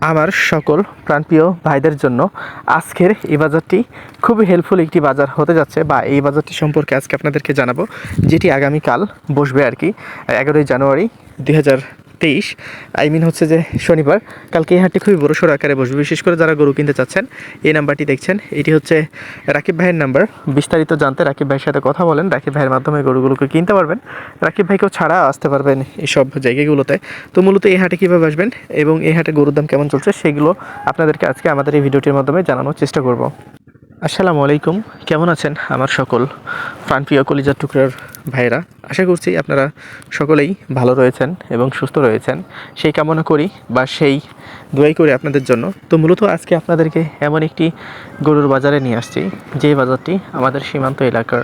আমার সকল প্রাণপ্রিয় ভাইদের জন্য আজকের এই বাজারটি খুবই হেল্পফুল একটি বাজার হতে যাচ্ছে বা এই বাজারটি সম্পর্কে আজকে আপনাদেরকে জানাব, যেটি আগামীকাল বসবে আর কি, এগারোই জানুয়ারি দুই হাজার তেইশ। আই মিন হচ্ছে যে শনিবার। কালকে এই হাটটি খুবই বড়সড় আকারে বসবে। বিশেষ করে যারা গরু কিনতে চাচ্ছেন, এই নাম্বারটি দেখছেন। এটি হচ্ছে রাকিব ভাইয়ের নাম্বার। বিস্তারিত জানতে রাকিব ভাইয়ের সাথে কথা বলেন। রাকিব ভাইয়ের মাধ্যমে গরুগুলোকে কিনতে পারবেন। রাকিব ভাইকেও ছাড়া আসতে পারবেন এইসব জায়গাগুলোতে। তো মূলত এই হাটে কীভাবে আসবেন এবং এই হাটে গরুর দাম কেমন চলছে সেগুলো আপনাদেরকে আজকে আমাদের এই ভিডিওটির মাধ্যমে জানানোর চেষ্টা করব। আসসালামু আলাইকুম। কেমন আছেন আমার সকল প্রাণপ্রিয় কলিজার টুকরার ভাইরা আশা করছি আপনারা সকলেই ভালো রয়েছেন এবং সুস্থ রয়েছেন। সেই কামনা করি বা সেই দোয়াই করি আপনাদের জন্য। তো মূলত আজকে আপনাদেরকে এমন একটি গরুর বাজারে নিয়ে আসছি। যে বাজারটি আমাদের সীমান্ত এলাকার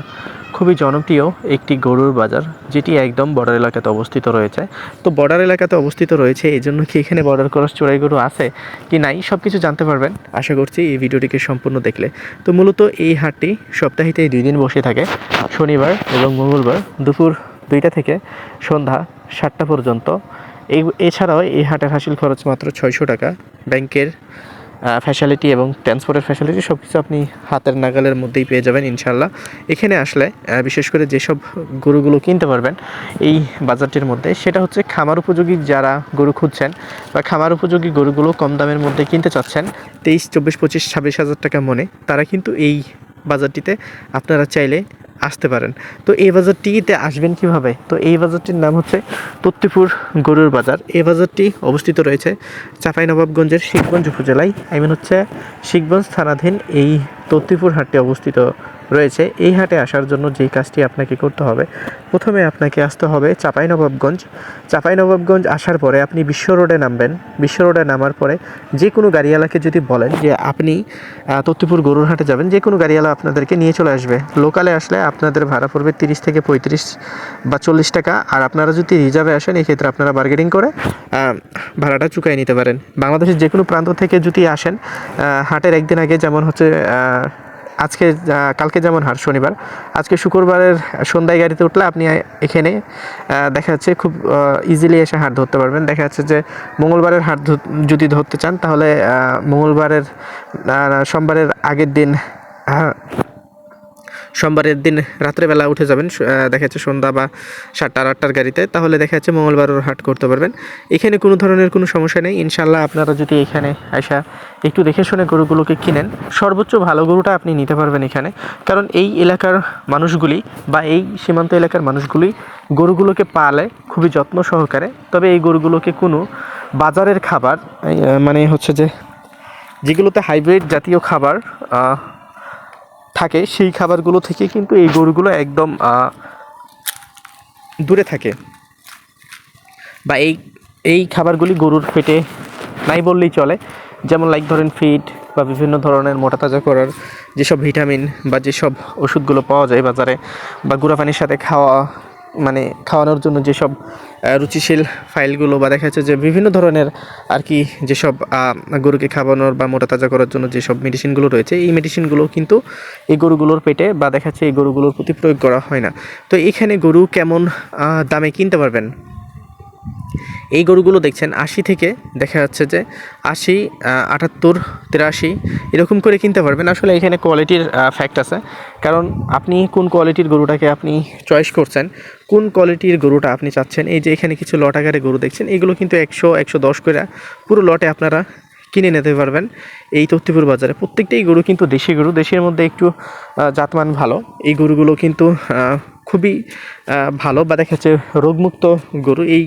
খুবই জনপ্রিয় একটি গরুর বাজার, যেটি একদম বর্ডার এলাকাতে অবস্থিত রয়েছে। তো বর্ডার এলাকাতে অবস্থিত রয়েছে, এই জন্য কি এখানে বর্ডার ক্রস চোরাই গরু আছে কি নাই সব কিছু জানতে পারবেন। আশা করছি এই ভিডিওটিকে সম্পূর্ণ দেখলে। তো মূলত এই হাটটি সপ্তাহিতে দুই দিন বসে থাকে, শনিবার এবং মঙ্গলবার দুপুর দুইটা থেকে সন্ধ্যা সাতটা পর্যন্ত। এই, এছাড়াও এই হাটের হাসিল খরচ মাত্র ছয়শো টাকা। ব্যাংকের ফ্যাসিলিটি এবং ট্রান্সপোর্টের ফ্যাসিলিটি সব কিছু আপনি হাতের নাগালের মধ্যেই পেয়ে যাবেন ইনশাল্লাহ এখানে আসলে বিশেষ করে যেসব গরুগুলো কিনতে পারবেন, এই বাজারটির মধ্যে, সেটা হচ্ছে খামার উপযোগী যারা গরু খুঁজছেন বা খামার উপযোগী গরুগুলো কম দামের মধ্যে কিনতে চাচ্ছেন, তেইশ, চব্বিশ, পঁচিশ, ছাব্বিশ হাজার টাকা মনে, তারা কিন্তু এই বাজারটিতে আপনারা চাইলে আসতে পারেন। তো এই বাজারটিতে আসবেন কীভাবে? তো এই বাজারটির নাম হচ্ছে তত্তিপুর গরুর বাজার। এই বাজারটি অবস্থিত রয়েছে চাঁপাইনবাবগঞ্জের শিখগঞ্জ উপজেলায়। আই মিন হচ্ছে শিখগঞ্জ থানাধীন এই তত্তিপুর হাটটি অবস্থিত রয়েছে। এই হাটে আসার জন্য যেই কাজটি আপনাকে করতে হবে, প্রথমে আপনাকে আসতে হবে চাঁপাইনবাবগঞ্জ। চাঁপাইনবাবগঞ্জ আসার পরে আপনি বিশ্ব রোডে নামবেন। বিশ্ব রোডে নামার পরে যে কোনো গাড়িওয়ালাকে যদি বলেন যে আপনি তত্তিপুর গরুর হাটে যাবেন যে কোনো গাড়িওয়ালা আপনাদেরকে নিয়ে চলে আসবে। লোকালে আসলে আপনাদের ভাড়া পড়বে তিরিশ থেকে পঁয়ত্রিশ বা চল্লিশ টাকা। আর আপনারা যদি রিজার্ভে আসেন এই ক্ষেত্রে আপনারা বার্গেনিং করে ভাড়াটা চুকাই নিতে পারেন। বাংলাদেশের যে কোনো প্রান্ত থেকে যদি আসেন হাটের একদিন আগে যেমন হচ্ছে আজকে কালকে যেমন হাট, শনিবার, আজকে শুক্রবারের সন্ধ্যায় গাড়িতে উঠলে আপনি এখানে দেখা যাচ্ছে খুব ইজিলি এসে হাট ধরতে পারবেন। দেখা যাচ্ছে যে মঙ্গলবারের হাট যদি ধরতে চান, তাহলে মঙ্গলবারের সোমবারের আগের দিন সোমবারের দিন রাত্রেবেলা উঠে যাবেন দেখা যাচ্ছে সন্ধ্যা বা সাতটা আটটার গাড়িতে, তাহলে দেখা যাচ্ছে মঙ্গলবারের হাট করতে পারবেন। এখানে কোনো ধরনের কোনো সমস্যা নেই। ইনশাল্লাহ আপনারা যদি এখানে আসা একটু দেখে শুনে গরুগুলোকে কিনেন, সর্বোচ্চ ভালো গরুটা আপনি নিতে পারবেন এখানে। কারণ এই এলাকার মানুষগুলি বা এই সীমান্ত এলাকার মানুষগুলি গরুগুলোকে পালে খুবই যত্ন সহকারে। তবে এই গরুগুলোকে কোনো বাজারের খাবার মানে হচ্ছে যে যেগুলোতে হাইব্রিড জাতীয় খাবার থাকে, সেই খাবারগুলো থেকে কিন্তু এই গরুগুলো একদম দূরে থাকে। বা এই এই খাবারগুলি গরুর পেটে নাই বললেই চলে। যেমন লাইক ধরেন ফিড বা বিভিন্ন ধরনের মোটা তাজা করার যেসব ভিটামিন বা যেসব ওষুধগুলো পাওয়া যায় বাজারে বা গুঁড়া পানির সাথে খাওয়া মানে খাওয়ানোর জন্য যেসব রুচিশীল ফাইলগুলো বা দেখা যাচ্ছে যে বিভিন্ন ধরনের আর কি যেসব গরুকে খাওয়ানোর বা মোটা তাজা করার জন্য যেসব মেডিসিনগুলো রয়েছে, এই মেডিসিনগুলো কিন্তু এই গরুগুলোর পেটে বা দেখা যাচ্ছে এই গরুগুলোর প্রতি প্রয়োগ করা হয় না। তো এখানে গরু কেমন দামে কিনতে পারবেন? এই গরুগুলো দেখছেন, আশি থেকে দেখা যাচ্ছে যে আশি আটাত্তর, তিরাশি, এরকম করে কিনতে পারবেন। আসলে এখানে কোয়ালিটির ফ্যাক্ট আছে। কারণ আপনি কোন কোয়ালিটির গরুটাকে আপনি চয়েস করছেন, কোন কোয়ালিটির গরুটা আপনি চাচ্ছেন, এই যে এখানে কিছু লট আকারে গরু দেখছেন, এগুলো কিন্তু একশো একশো দশ করে পুরো লটে আপনারা কিনে নিতে পারবেন। এই তত্তিপুর বাজারে প্রত্যেকটাই গরু কিন্তু দেশি গরু, দেশের মধ্যে একটু জাতমান ভালো। এই গরুগুলো কিন্তু খুবই ভালো বা দেখা যাচ্ছে রোগমুক্ত গরু। এই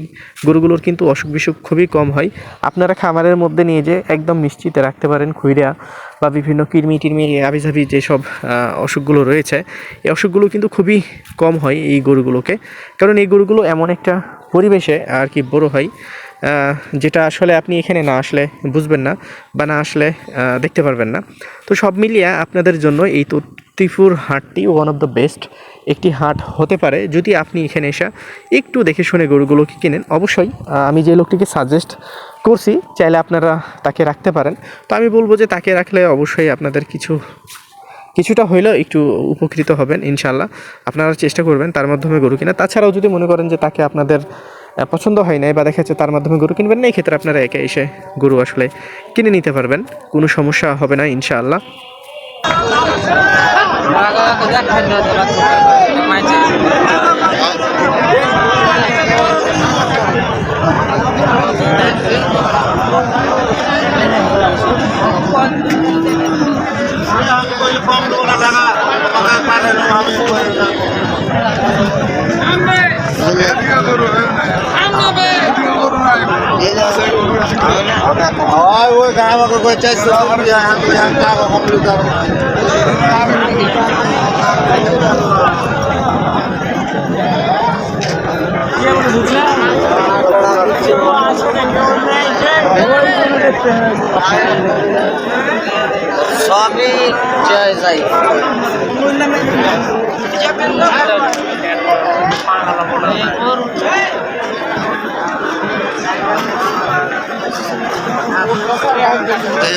গরুগুলোর কিন্তু অসুখ বিসুখ খুবই কম হয়। আপনারা খামারের মধ্যে নিয়ে যে একদম নিশ্চিতে রাখতে পারেন খুইরা বা বিভিন্ন কৃমি টিরমি, আবিজাবি যেসব অসুখগুলো রয়েছে। এই অসুখগুলো কিন্তু খুবই কম হয় এই গরুগুলোকে। কারণ এই গরুগুলো এমন একটা পরিবেশে আর কি বড় হয় যেটা আসলে আপনি এখানে না আসলে বুঝবেন না বা না আসলে দেখতে পারবেন না। তো সব মিলিয়ে আপনাদের জন্য এই তত্তিপুর হাটটি ওয়ান অফ দ্য বেস্ট একটি হাট হতে পারে। যদি আপনি এখানে এসে একটু দেখে শুনে গরুগুলোকে কিনেন, অবশ্যই আমি যে লোকটিকে সাজেস্ট করছি, চাইলে আপনারা তাকে রাখতে পারেন। তো আমি বলব যে তাকে রাখলে অবশ্যই আপনাদের কিছু, কিছুটা হইলেও একটু উপকৃত হবেন ইনশাল্লাহ আপনারা চেষ্টা করবেন তার মাধ্যমে গরু কিনা। তাছাড়াও যদি মনে করেন যে তাকে আপনাদের পছন্দ হয় নাই বা দেখা যাচ্ছে তার মাধ্যমে গরু কিনবেন না এই ক্ষেত্রে আপনারা একে এসে গরু আসলে কিনে নিতে পারবেন। কোনো সমস্যা হবে না, ইনশাআল্লাহ। হয় ওই আমাকে কই চাইছো আমি আমি টাকা কমপ্লিট করব সবই জয় যাই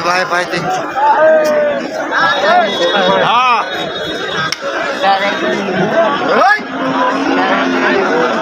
ভাই ভাই দেখছি হ্যাঁ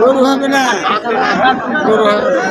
গরু হবে না গরু হবে গরু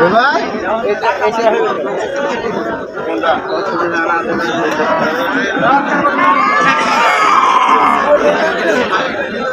Thank you.